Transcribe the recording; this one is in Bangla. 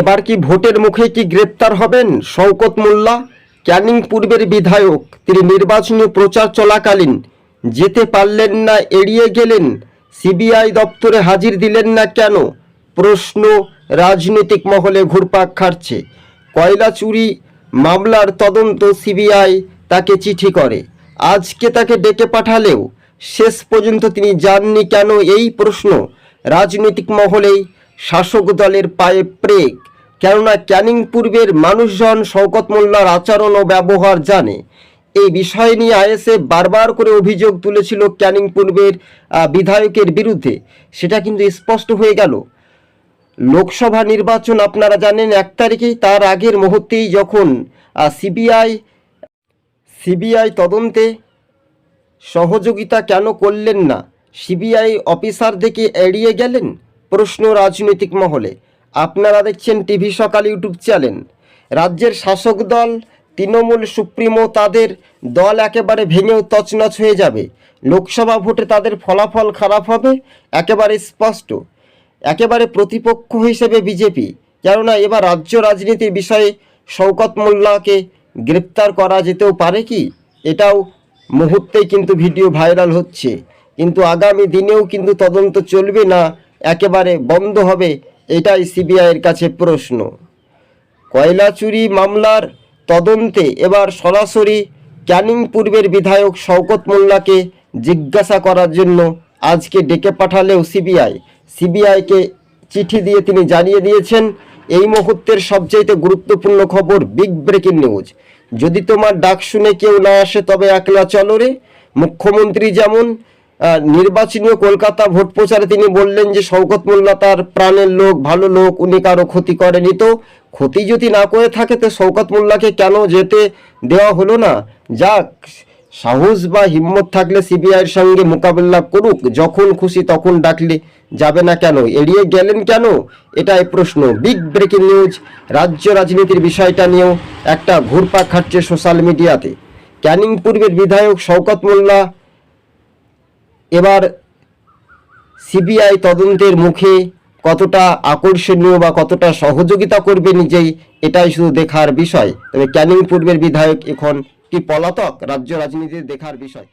এবার কি ভোটের মুখে কি গ্রেপ্তার হবেন? শওকত মোল্লা, ক্যানিং পূর্বের বিধায়ক, তিনি নির্বাচনী প্রচার চলাকালীন, যেতে পারলেন না, এড়িয়ে গেলেন, সিবিআই দপ্তরে হাজির দিলেন না কেন? প্রশ্ন, রাজনৈতিক মহলে ঘুরপাক খাচ্ছে। কয়লা চুরি, মামলার তদন্ত সিবিআই তাকে চিঠি করে। আজকে তাকে ডেকে পাঠালেও শেষ পর্যন্ত তিনি যাননি কেন এই প্রশ্ন। রাজনৈতিক মহলেই শাসক দলের পায়ে প্রেগ, কেননা ক্যানিং পূর্বের মানুষজন শওকত মোল্লার আচরণ ও ব্যবহার জানে। এই বিষয় নিয়ে আইএসএফ বারবার করে অভিযোগ তুলেছিল ক্যানিং পূর্বের বিধায়কের বিরুদ্ধে। সেটা কিন্তু স্পষ্ট হয়ে গেল। লোকসভা নির্বাচন আপনারা জানেন, এক তারিখেই তার আগের মুহূর্তেই যখন সিবিআই সিবিআই তদন্তে সহযোগিতা কেন করলেন না? সিবিআই অফিসার দেখে এড়িয়ে গেলেন? প্রশ্ন রাজনৈতিক মহলে। আপনারা দেখছেন টিভি সকাল ইউটিউব চ্যানেল। রাজ্যের শাসক দল, তৃণমূল, সুপ্রিমো তাদের দল একেবারে ভেঙেও তছনছ হয়ে যাবে। লোকসভা ভোটে তাদের ফলাফল খারাপ হবে, একেবারে স্পষ্ট। একেবারে প্রতিপক্ষ হিসেবে বিজেপি। কেননা এবার রাজ্য রাজনীতির বিষয়ে শওকত মোল্লাকে গ্রেপ্তার করা যেতেও পারে কি? এটাও মুহূর্তেই কিন্তু ভিডিও ভাইরাল হচ্ছে। কিন্তু আগামী দিনেও কিন্তু তদন্ত চলবে না একেবারে বন্ধ হবে, এটাই সিবিআইয়ের কাছে প্রশ্ন। কয়লা চুরি মামলার তদন্তে এবার সরাসরি ক্যানিং পূর্বের বিধায়ক শওকত মোল্লাকে জিজ্ঞাসা করার জন্য আজকে ডেকে পাঠালেও সিবিআই। সিবিআইকে চিঠি দিয়ে তিনি জানিয়ে দিয়েছেন, এই মুহূর্তের সবচাইতে গুরুত্বপূর্ণ খবর বিগ ব্রেকিং নিউজ। যদি তোমার ডাক শুনে কেউ না আসে তবে একলা চলো রে। মুখ্যমন্ত্রী যেমন নির্বাচনীয় কলকাতা ভোট প্রচারে তিনি বললেন যে শওকত মোল্লা তার প্রাণের লোক, ভালো লোক, উনি কারও ক্ষতি করেনি তো। ক্ষতি যদি না করে থাকে তো শওকত মোল্লাকে কেন যেতে দেওয়া হলো না? যাক, সাহস বা হিম্মত থাকলে সিবিআইয়ের সঙ্গে মোকাবিলা করুক, যখন খুশি তখন ডাকলে যাবে না কেন? এড়িয়ে গেলেন কেন? এটাই প্রশ্ন। বিগ ব্রেকিং নিউজ, রাজ্য রাজনীতির বিষয়টা নিয়েও একটা ঘুরপাক খাচ্ছে সোশ্যাল মিডিয়াতে। ক্যানিং পূর্বের বিধায়ক শওকত মোল্লা এবার সিবিআই তদন্তের মুখে কতটা আকর্ষণীয় বা কতটা সহযোগিতা করবে নিজেই, এটাই শুধু দেখার বিষয়। তবে ক্যানিং পূর্বের বিধায়ক এখন কি পলাতক? রাজ্য রাজনীতির দেখার বিষয়।